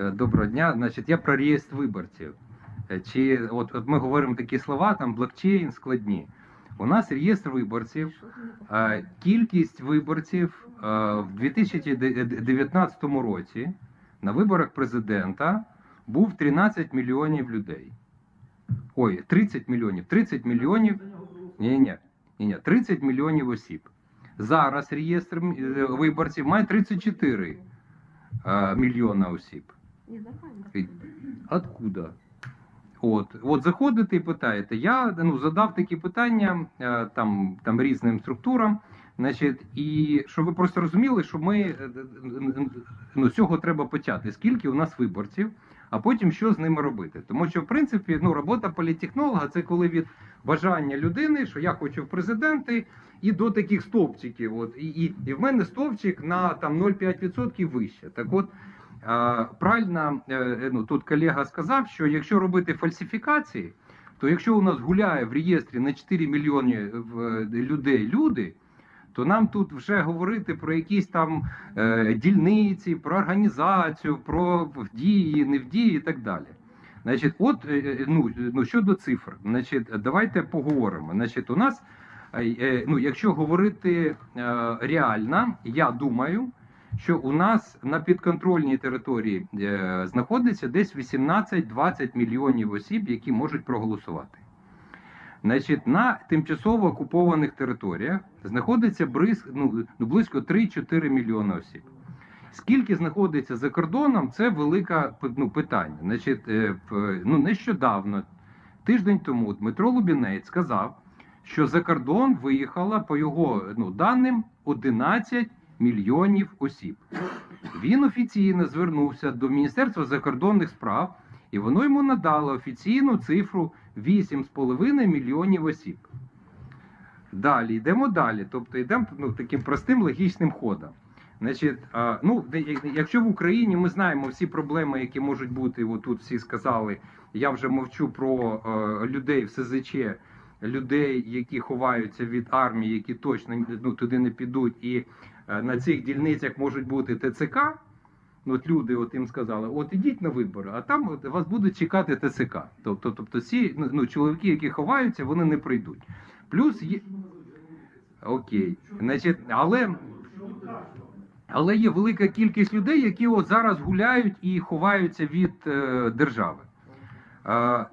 Е, Доброго дня. Значить, я про реєстр виборців. Е, Чи от, от ми говоримо такі слова, там блокчейн складні. У нас реєстр виборців. Кількість виборців в 2019 році на виборах президента був 13 мільйонів людей. Ой, 30 мільйонів. 30 мільйонів. Ні, ні, ні, ні, 30 мільйонів осіб. Зараз реєстр е, виборців має 34 е, мільйона осіб. Откуда? От, от заходите і питаєте. Я ну, задав такі питання е, там, там різним структурам. Значить, і щоб ви просто розуміли, що ми е, е, ну, цього треба почати. Скільки у нас виборців, а потім що з ними робити. Тому що, в принципі, ну, робота політтехнолога це коли від бажання людини, що я хочу в президенти, і до таких стовпчиків. От, і, і, і в мене стовпчик на там 0,5% вище. Так от, правильно, е, ну, тут колега сказав, що якщо робити фальсифікації, то якщо у нас гуляє в реєстрі на 4 мільйони людей люди, то нам тут вже говорити про якісь там е, дільниці, про організацію, про дії, не в і так далі. Значить, от е, е, ну, ну щодо цифр, значить, давайте поговоримо. Значить, у нас, е, е, ну, якщо говорити е, реально, я думаю, що у нас на підконтрольній території е, знаходиться десь 18-20 мільйонів осіб, які можуть проголосувати. Значить, на тимчасово окупованих територіях знаходиться ну, ну, близько 3-4 мільйони осіб. Скільки знаходиться за кордоном, це велике ну, питання. Значить, е, ну, нещодавно, тиждень тому, Дмитро Лубінець сказав, що за кордон виїхало, по його ну, даним, 11 мільйонів осіб. Він офіційно звернувся до Міністерства закордонних справ, і воно йому надало офіційну цифру 8,5 мільйонів осіб. Далі йдемо далі. Тобто йдемо ну, таким простим логічним ходом. Значить, ну, якщо в Україні ми знаємо всі проблеми, які можуть бути, от тут всі сказали, я вже мовчу про людей в СЗЧ, людей, які ховаються від армії, які точно ну, туди не підуть, і на цих дільницях можуть бути ТЦК. Ну, от люди от їм сказали, от ідіть на вибори, а там вас будуть чекати ТЦК. Тобто, тобто ці ну, ну, чоловіки, які ховаються, вони не прийдуть. Плюс є. Окей. Значить, але, але є велика кількість людей, які от зараз гуляють і ховаються від е, держави.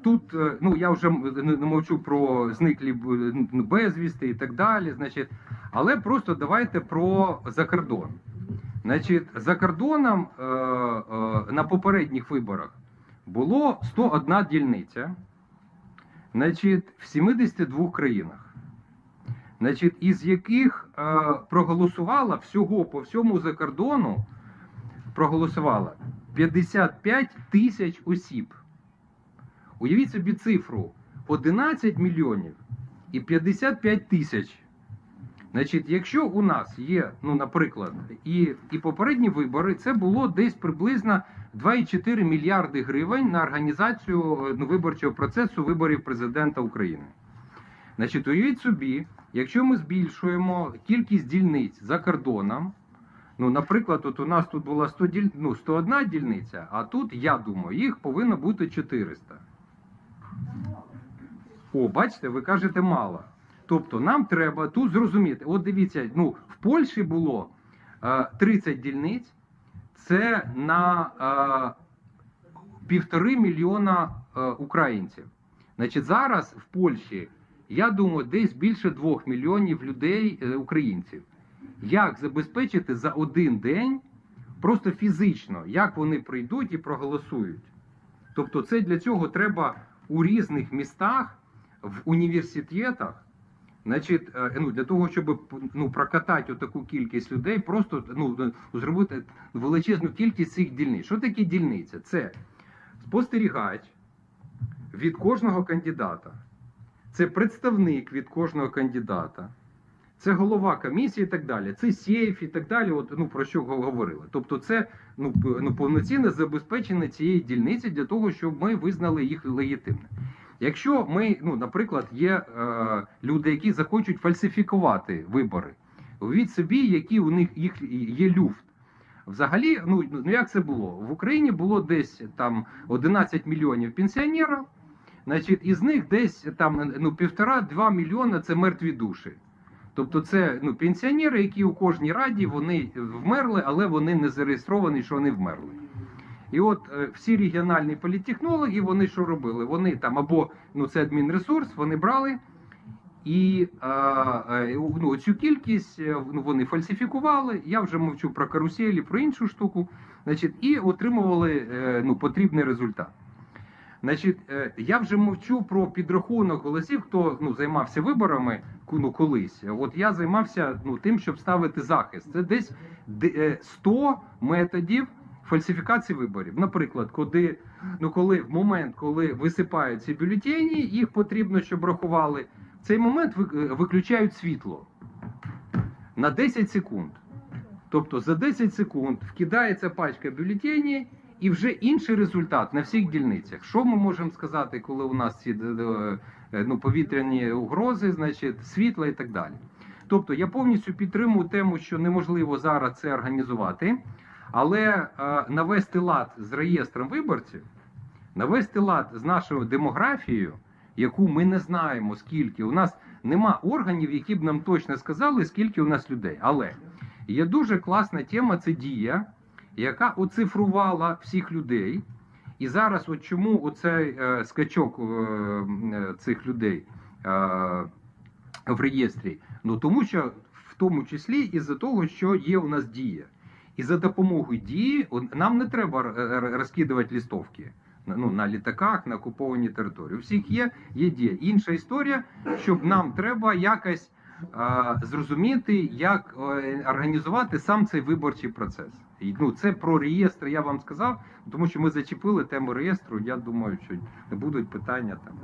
Тут, е, ну я вже не мовчу про зниклі ну, безвісти і так далі. Значить, але просто давайте про закордон. Значить, за кордоном е, е, на попередніх виборах було 101 дільниця, значить, в 72 країнах, значить, із яких проголосувало всього по всьому закордону проголосувало 55 тисяч осіб. Уявіть собі цифру 11 мільйонів і 55 тисяч. Значить, якщо у нас є, ну, наприклад, і, і попередні вибори, це було десь приблизно 2,4 мільярди гривень на організацію ну, виборчого процесу виборів президента України. Значить, уявіть собі, якщо ми збільшуємо кількість дільниць за кордоном, ну, наприклад, от у нас тут була 100 діль... ну, 101 дільниця, а тут, я думаю, їх повинно бути 400. О, бачите, ви кажете мало. Тобто нам треба тут зрозуміти. От дивіться, ну в Польщі було е, 30 дільниць, це на е, півтори мільйона е, українців. Значить, зараз в Польщі, я думаю, десь більше двох мільйонів людей, е, українців. Як забезпечити за один день просто фізично, як вони прийдуть і проголосують? Тобто, це для цього треба у різних містах, в університетах. Значить, е, ну для того, щоб ну, прокатати таку кількість людей, просто ну, зробити величезну кількість цих дільниць. Що таке дільниця? Це спостерігач від кожного кандидата, це представник від кожного кандидата, це голова комісії і так далі, це сейф і так далі. От, ну, про що говорили. Тобто, це ну, ну, повноцінне забезпечення цієї дільниці для того, щоб ми визнали їх легітимними. Якщо ми, ну, наприклад, є е, люди, які захочуть фальсифікувати вибори, уявіть собі, які у них їх є люфт. Взагалі, ну ну як це було? В Україні було десь там 11 мільйонів пенсіонерів. Значить, із них десь там ну півтора-два мільйона це мертві душі. Тобто, це ну пенсіонери, які у кожній раді вони вмерли, але вони не зареєстровані, що вони вмерли. І от е, всі регіональні політтехнологи, вони що робили? Вони там або ну це адмінресурс, вони брали і ну, цю кількість е, ну, вони фальсифікували. Я вже мовчу про каруселі, про іншу штуку. Значить, і отримували е, ну, потрібний результат. Значить, е, я вже мовчу про підрахунок голосів, хто ну, займався виборами ну, колись. От я займався ну, тим, щоб ставити захист. Це десь де- е, 100 методів фальсифікації виборів. Наприклад, коли, ну, коли в момент, коли висипають ці бюлетені, їх потрібно, щоб рахували. В цей момент е, виключають світло на 10 секунд. Тобто за 10 секунд вкидається пачка бюлетенів і вже інший результат на всіх дільницях. Що ми можемо сказати, коли у нас ці е, е, ну, повітряні угрози, значить, світла і так далі. Тобто я повністю підтримую тему, що неможливо зараз це організувати, але е, навести лад з реєстром виборців, навести лад з нашою демографією, яку ми не знаємо, скільки у нас нема органів, які б нам точно сказали, скільки у нас людей. Але є дуже класна тема це дія, яка оцифрувала всіх людей. І зараз, от чому оцей е, скачок е, е, цих людей е, в реєстрі? Ну тому що в тому числі із-за того, що є у нас дія. І за допомогою дії нам не треба р- р- розкидувати лістовки ну, на літаках, на окупованій території. У всіх є, є дія. Інша історія, щоб нам треба якось зрозуміти, як е, організувати сам цей виборчий процес. І, ну, це про реєстр я вам сказав, тому що ми зачепили тему реєстру. Я думаю, що не будуть питання там.